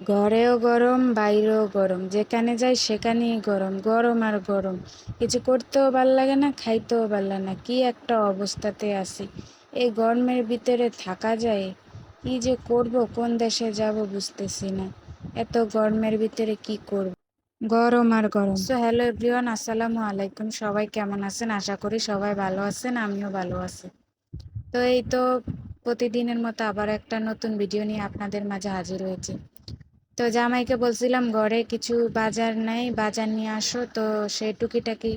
ঘরেও গরম, বাইরেও গরম। যেখানে যাই সেখানেই গরম গরম আর গরম। কিছু করতেও ভালো লাগে না, খাইতেও ভালো লাগে না। কি একটা অবস্থাতে আছি। এই গরমের ভিতরে থাকা যায়? কি যে করব, কোন দেশে যাব বুঝতেছি না। এত গরমের ভিতরে কি করব? গরম আর গরম। সো হ্যালো এভরিওয়ান আসসালামু আলাইকুম। সবাই কেমন আছেন? আশা করি সবাই ভালো আছেন, আমিও ভালো আছি। তো এই তো প্রতিদিনের মতো আবার একটা নতুন ভিডিও নিয়ে আপনাদের মাঝে হাজির হয়েছে। তো জামাইকে বলছিলাম, ঘরে কিছু বাজার নাই, বাজার নিয়ে আসো। তো সেই টুকিটাকি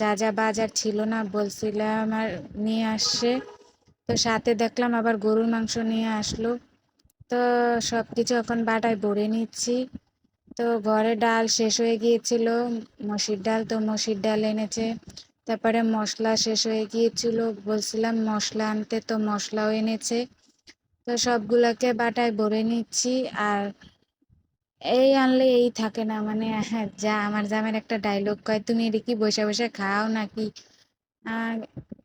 যা যা বাজার ছিল না বলছিলাম, আর নিয়ে আসছে। তো সাথে দেখলাম আবার গরুর মাংস নিয়ে আসলো। তো সব কিছু এখন বাটায় ভরে নিচ্ছি। তো ঘরে ডাল শেষ হয়ে গিয়েছিল, মসির ডাল তো মসির ডাল এনেছে। তারপরে মশলা শেষ হয়ে গিয়েছিল, বলছিলাম মশলা আনতে তো মশলাও এনেছে। তো সবগুলোকে বাটায় ভরে নিচ্ছি, আর এই আনলে এই থাকে না মানে হ্যাঁ যা আমার জামের একটা ডায়লগ কয়, তুমি এটা কি বসে বসে খাও নাকি?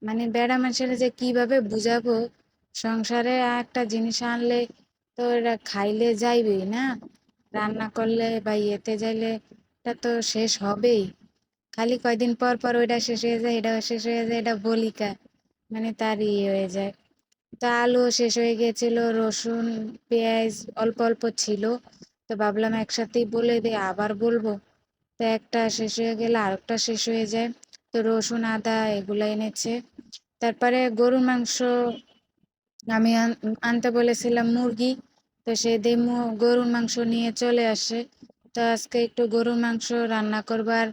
মানে বেড়া মানুষের যে কীভাবে বুঝাবো? সংসারে একটা জিনিস আনলে তো এটা খাইলে যাইবেই না, রান্না করলে বা ইয়েতে যাইলে এটা তো শেষ হবেই। খালি কয়দিন পর পর ওইটা শেষ হয়ে যায় এটা শেষ হয়ে যায়, এটা বলিকা মানে তার ইয়ে হয়ে যায়। তা আলু শেষ হয়ে গিয়েছিল, রসুন, পেঁয়াজ অল্প অল্প ছিল তো ভাবলাম একসাথেই বলে দিই আবার বলব। তো একটা শেষ হয়ে গেলে, আরেকটা শেষ হয়ে যায়। তো রসুন, আদা এগুলো এনেছে। তারপরে গরুর মাংস আমি আনতে বলেছিলাম মুরগি। তো সেদিন গরুর মাংস নিয়ে চলে আসে। তো আজকে একটু গরুর মাংস রান্না করবার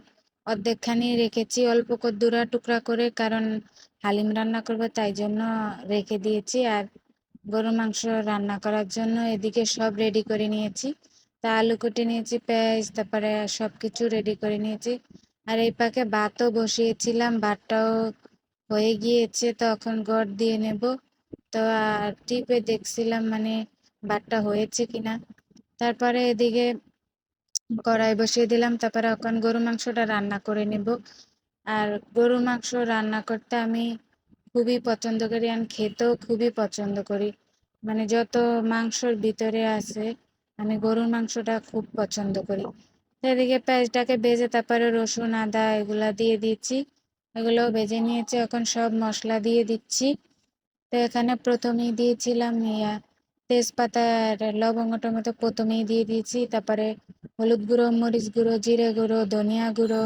অর্ধেকখানি রেখেছি, অল্প কদ্দুরা টুকরা করে, কারণ হালিম রান্না করব তাই জন্য রেখে দিয়েছি। আর গরুর মাংস রান্না করার জন্য এদিকে সব রেডি করে নিয়েছি। তা আলু কুটে নিয়েছি, পেঁয়াজ, তারপরে সব কিছু রেডি করে নিয়েছি। আর এই পাকে ভাতও বসিয়েছিলাম, ভাতটাও হয়ে গিয়েছে তখন গড় দিয়ে নেব। তো আর টিপে দেখছিলাম মানে ভাতটা হয়েছে কিনা। তারপরে এদিকে কড়াই বসিয়ে দিলাম, তারপরে এখন গরু মাংসটা রান্না করে নেব। আর গরু মাংস রান্না করতে আমি খুবই পছন্দ করি, আর খেতেও খুবই পছন্দ করি। মানে যত মাংসর ভিতরে আছে আমি গরুর মাংসটা খুব পছন্দ করি। এদিকে পেঁয়াজটাকে ভেজে তারপরে রসুন, আদা এগুলা দিয়ে দিচ্ছি। এগুলো ভেজে নিয়েছি, এখন সব মশলা দিয়ে দিচ্ছি। তো এখানে প্রথমেই দিয়েছিলাম ইয়া তেজপাতা আর লবঙ্গ, টমেটো প্রথমেই দিয়ে দিয়েছি। তারপরে হলুদ গুঁড়ো, মরিচ গুঁড়ো, জিরে গুঁড়ো, ধনিয়া গুঁড়ো,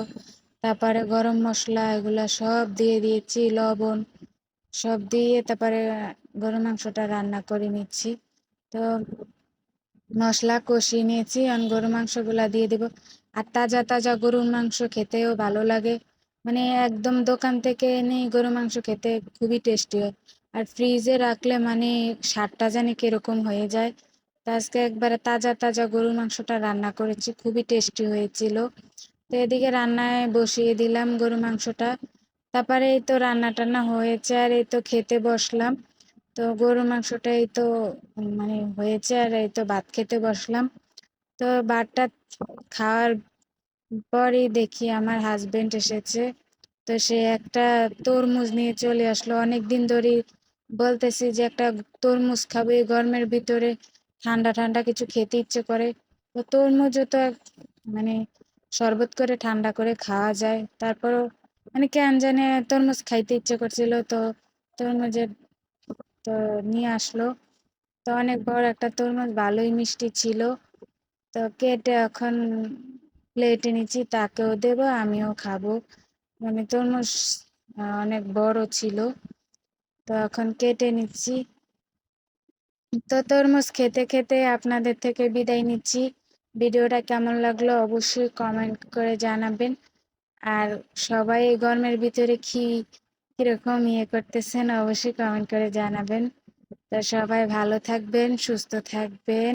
তারপরে গরম মশলা এগুলা সব দিয়ে দিয়েছি, লবণ সব দিয়ে তারপরে গরু মাংসটা রান্না করে নিচ্ছি। তো মশলা কষিয়ে নিয়েছি আর গরু মাংসগুলা দিয়ে দেবো। আর তাজা তাজা গরুর মাংস খেতেও ভালো লাগে। মানে একদম দোকান থেকে এনে গরু মাংস খেতে খুবই টেস্টি হয়। আর ফ্রিজে রাখলে মানে স্বাদটা জানি কীরকম হয়ে যায়। তা আজকে একবারে তাজা তাজা গরুর মাংসটা রান্না করেছি, খুবই টেস্টি হয়েছিল। তো এদিকে রান্নায় বসিয়ে দিলাম গরু মাংসটা। তারপরে এই তো রান্না টান্না হয়েছে, আর এই তো খেতে বসলাম। তো গরু মাংসটাই তো মানে হয়েছে আর এই তো ভাত খেতে বসলাম। তো ভাতটা খাওয়ার পরই দেখি আমার হাজবেন্ড এসেছে। তো সে একটা তরমুজ নিয়ে চলে আসলো। অনেক দিন ধরেই বলতেছি যে একটা তরমুজ খাব। এই গরমের ভিতরে ঠান্ডা ঠান্ডা কিছু খেতে ইচ্ছে করে। তো তরমুজও তো মানে শরবত করে ঠান্ডা করে খাওয়া যায়। তারপরও মানে কেন জানে তরমুজ খাইতে ইচ্ছে করছিল তো তরমুজের তো নিয়ে আসলো। তো অনেক বড় একটা তরমুজ ভালোই মিষ্টি ছিল। তো কেটে এখন প্লেটে নিচ্ছি, তাকেও দেবো, আমিও খাব। মানে তরমুজ অনেক বড় ছিল। তো এখন কেটে নিচ্ছি। তো তরমুজ খেতে খেতে আপনাদের থেকে বিদায় নিচ্ছি। ভিডিওটা কেমন লাগল অবশ্যই কমেন্ট করে জানাবেন। আর সবাই গরমের ভিতরে কি কীরকম ইয়ে করতেছেন অবশ্যই কমেন্ট করে জানাবেন। তো সবাই ভালো থাকবেন সুস্থ থাকবেন।